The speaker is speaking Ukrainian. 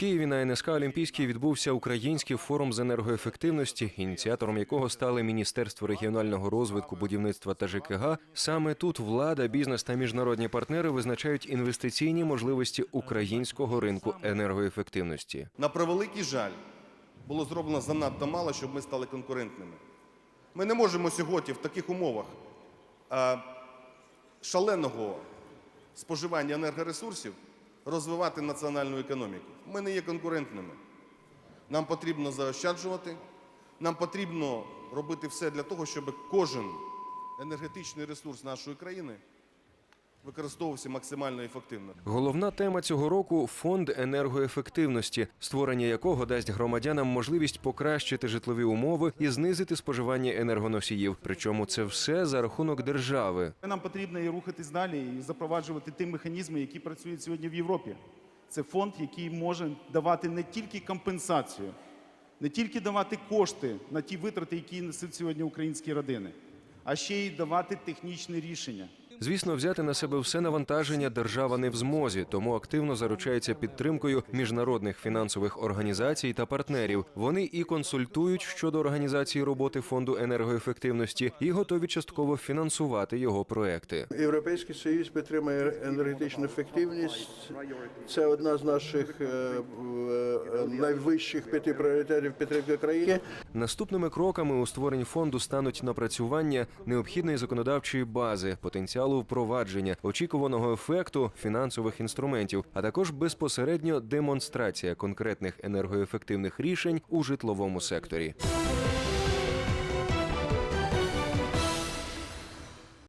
Києві на НСК Олімпійській відбувся український форум з енергоефективності, ініціатором якого стали Міністерство регіонального розвитку, будівництва та ЖКГ. Саме тут влада, бізнес та міжнародні партнери визначають інвестиційні можливості українського ринку енергоефективності. На превеликий жаль, було зроблено занадто мало, щоб ми стали конкурентними. Ми не можемо сьогодні в таких умовах шаленого споживання енергоресурсів розвивати національну економіку. Ми не є конкурентними. Нам потрібно заощаджувати, нам потрібно робити все для того, щоб кожен енергетичний ресурс нашої країни використовувався максимально ефективно. Головна тема цього року фонд енергоефективності, створення якого дасть громадянам можливість покращити житлові умови і знизити споживання енергоносіїв. Причому це все за рахунок держави. Нам потрібно і рухатись далі і запроваджувати ті механізми, які працюють сьогодні в Європі. Це фонд, який може давати не тільки компенсацію, не тільки давати кошти на ті витрати, які несуть сьогодні українські родини, а ще й давати технічні рішення. Звісно, взяти на себе все навантаження держава не в змозі, тому активно заручається підтримкою міжнародних фінансових організацій та партнерів. Вони і консультують щодо організації роботи фонду енергоефективності, і готові частково фінансувати його проекти. Європейський Союз підтримує енергетичну ефективність. Це одна з наших е, е, найвищих п'яти пріоритетів підтримки країни. Наступними кроками у створенні фонду стануть напрацювання необхідної законодавчої бази, потенціалу впровадження, очікуваного ефекту фінансових інструментів, а також безпосередньо демонстрація конкретних енергоефективних рішень у житловому секторі.